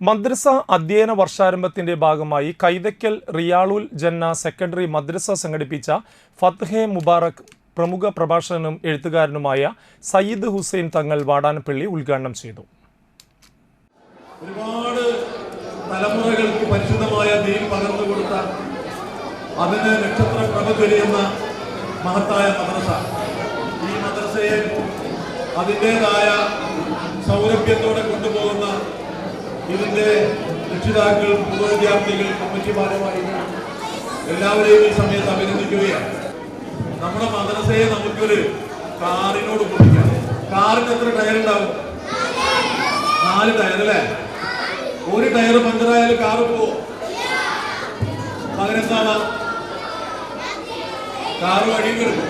മദ്രസ അധ്യയന വർഷാരംഭത്തിന്റെ ഭാഗമായി കൈതക്കൽ റിയാളുൽ ജന്ന സെക്കൻഡറി മദ്രസ സംഘടിപ്പിച്ച ഫത്ഹെ മുബാറക് പ്രമുഖ പ്രഭാഷകനും എഴുത്തുകാരനുമായ സയ്യിദ് ഹുസൈൻ തങ്ങൾ വാടാനപ്പള്ളി ഉദ്ഘാടനം ചെയ്തു. ഒരുപാട് തലമുറകൾക്ക് പരിശുദ്ധമായ നീൽ പകർന്നു കൊടുത്ത അതിന് നക്ഷത്ര പ്രഭ ചൊരിയുന്ന മഹത്തായ മദ്രസ. ഈ മദ്രസയെ അതിന്റെതായ സൗരഭ്യത്തോടെ ഇതിന്റെ രക്ഷിതാക്കൾ പൂർവ വിദ്യാർത്ഥികൾ കമ്മിറ്റി ഭാരവാഹികൾ എല്ലാവരെയും ഈ സമയത്ത് അഭിനന്ദിക്കുകയാണ്. നമ്മുടെ മദ്രസയെ നമുക്കൊരു കാറിനോട് കുടിക്കാം കാറിന് എത്ര ടയർ ഉണ്ടാവും? നാല് ടയർ അല്ലേ? ഒരു ടയർ പഞ്ചറായാലും കാറ് പോവോ? പകരെന്താണ്? കാറ് വഴി കിടക്കും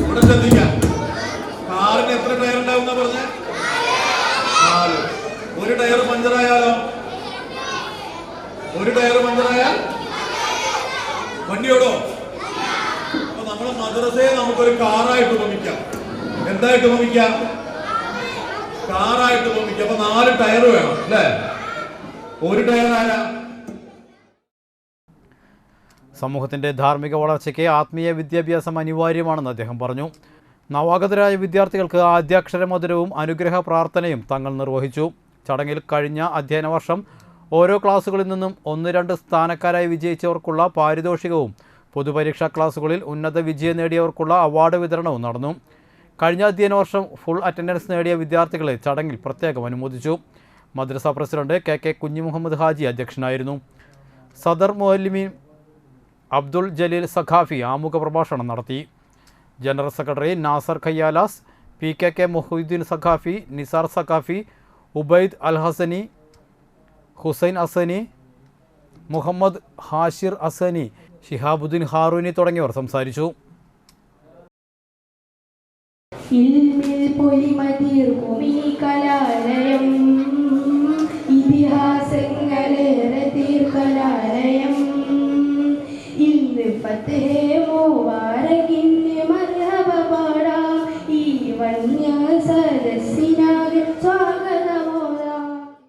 ഇവിടെ ശ്രദ്ധിക്കാം കാറിന് എത്ര ടയർ ഉണ്ടാവും എന്നാ പറഞ്ഞ നാല് ഒരു ടയർ പഞ്ചറായാലോ ഒരു ടയർ പഞ്ചറായാൽ വണ്ടിയോടോ. അപ്പൊ നമ്മുടെ മദ്രസയെ നമുക്കൊരു കാറായിട്ട് ഉപമിക്കാം. എന്തായിട്ട് ഉപമിക്കാം? കാറായിട്ട് ഉപമിക്കാം. അപ്പൊ നാല് ടയർ വേണം അല്ലേ? ഒരു ടയർ ആരാ? സമൂഹത്തിന്റെ ധാർമ്മിക വളർച്ചയ്ക്ക് ആത്മീയ വിദ്യാഭ്യാസം അനിവാര്യമാണെന്ന് അദ്ദേഹം പറഞ്ഞു. നവാഗതരായ വിദ്യാർത്ഥികൾക്ക് ആദ്യാക്ഷരമധുരവും അനുഗ്രഹ പ്രാർത്ഥനയും തങ്ങൾ നിർവഹിച്ചു. ചടങ്ങിൽ കഴിഞ്ഞ അധ്യയന വർഷം ഓരോ ക്ലാസുകളിൽ നിന്നും ഒന്ന് രണ്ട് സ്ഥാനക്കാരായി വിജയിച്ചവർക്കുള്ള പാരിതോഷികവും പൊതുപരീക്ഷാ ക്ലാസുകളിൽ ഉന്നത വിജയം നേടിയവർക്കുള്ള അവാർഡ് വിതരണവും നടന്നു. കഴിഞ്ഞ അധ്യയന വർഷം ഫുൾ അറ്റൻഡൻസ് നേടിയ വിദ്യാർത്ഥികളെ ചടങ്ങിൽ പ്രത്യേകം അനുമോദിച്ചു. മദ്രസ president K K Kunhimuhammad Haji അധ്യക്ഷനായിരുന്നു. സദർ മുഹല്ലിമീൻ അബ്ദുൾ ജലീൽ സഖാഫി ആമുഖ പ്രഭാഷണം നടത്തി. General secretary Nasar Khayyalas P K K Mohiuddin Saqafi Nizar Saqafi Ubaid Al Hasani Hussain Asani Muhammad Hashir Asani Shihabuddin Haruni തുടങ്ങിയവർ സംസാരിച്ചു. ഇതിഹാസങ്ങളേറെ ഈ സരസിനാകെ